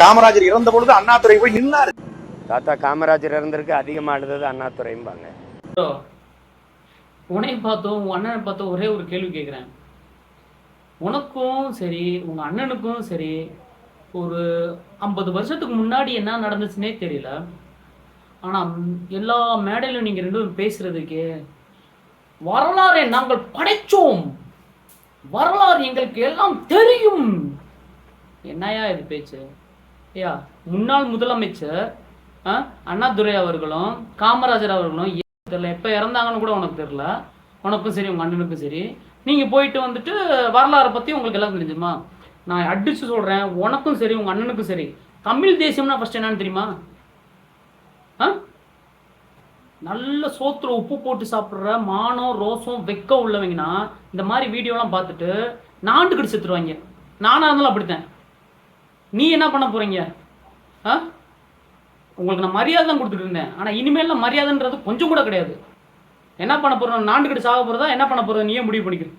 காமராஜர் இறந்த பொழுது அண்ணாதுரை போய் நின்னாரு. தாத்தா காமராஜர் இருந்திருக்கு அதிகமாக அழுதது அண்ணாதுரைம்பாங்க. உன்னை பார்த்தோம் உன் அண்ணனை பார்த்தோம் ஒரே ஒரு கேள்வி கேட்குறேன் உனக்கும் சரி உங்க அண்ணனுக்கும் சரி ஒரு ஐம்பது வருஷத்துக்கு முன்னாடி என்ன நடந்துச்சுன்னே தெரியல. ஆனா ம், எல்லா மேடையிலும் நீங்க ரெண்டு பேரும் பேசுறதுக்கு வரலாறை நாங்கள் படைச்சோம். வரலாறு எங்களுக்கு எல்லாம் தெரியும். என்னையா இது பேச்சு? ஐயா முன்னாள் முதலமைச்சர் ஆ, அண்ணாதுரை அவர்களும் காமராஜர் அவர்களும் தெரியல? எப்போ இறந்தாங்கன்னு கூட உனக்கு தெரியல. உனக்கும் சரி உங்கள் அண்ணனுக்கும் சரி. நீங்கள் போயிட்டு வந்துட்டு வரலாறை பற்றி உங்களுக்கு எல்லாம் தெரிஞ்சுமா? நான் அடித்து சொல்கிறேன் உனக்கும் சரி உங்கள் அண்ணனுக்கும் சரி. தமிழ் தேசியம்னா ஃபர்ஸ்ட் என்னன்னு தெரியுமா? ஆ? நல்ல சோத்துல உப்பு போட்டு சாப்பிட்ற மானம் ரோசம் வெக்கம் உள்ளவங்கன்னா இந்த மாதிரி வீடியோலாம் பார்த்துட்டு நாண்டு கடிச்சு செத்துருவாங்க நானாக இருந்தாலும் அப்படித்தான். நீ என்ன பண்ண போறீங்க? ஆ? உங்களுக்கு நான் மரியாதை தான் கொடுத்துட்டு இருந்தேன். ஆனால் இனிமேல் மரியாதைன்றது கொஞ்சம் கூட கிடையாது. என்ன பண்ண போறோம்? நான் கடி சாக போறதா? என்ன பண்ண போகிறத நீயே முடிவு பண்ணிக்கிறேன்